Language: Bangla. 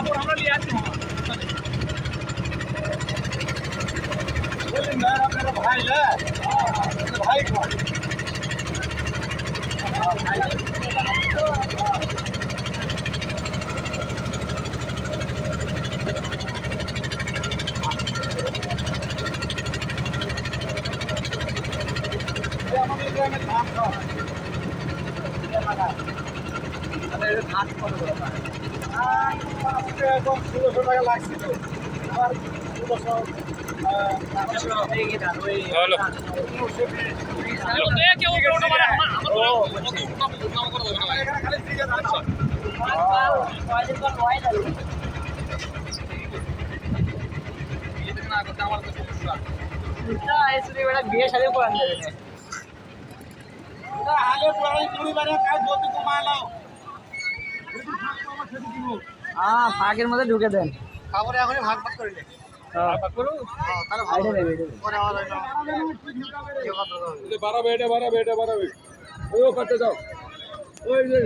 কাপড় আমরা নিয়ে আসছি ভাই ভাই গ্রামের ধান কত করে? এখন ষোলোশো টাকা লাগছে তো। আর ষোলোশো হলো কেউ কেউ ওটা মানে আমার আমার ও, এখানে খালি ফ্রিজে ধান খাওয়া। বিয়ে শাদী করান যাবে না পুরাই কাজ বলতে কমালাও হ্যাঁ ফাঁকের মধ্যে ঢুকে দেন। খাবারে এখনই ভাগ ভাগ করে নে। তাহলে ভালো আইডে নেবে পরে আমার বাড়াবে এটা বাড়াবে এটা বাড়াবে। ও করতে দাও ওই যে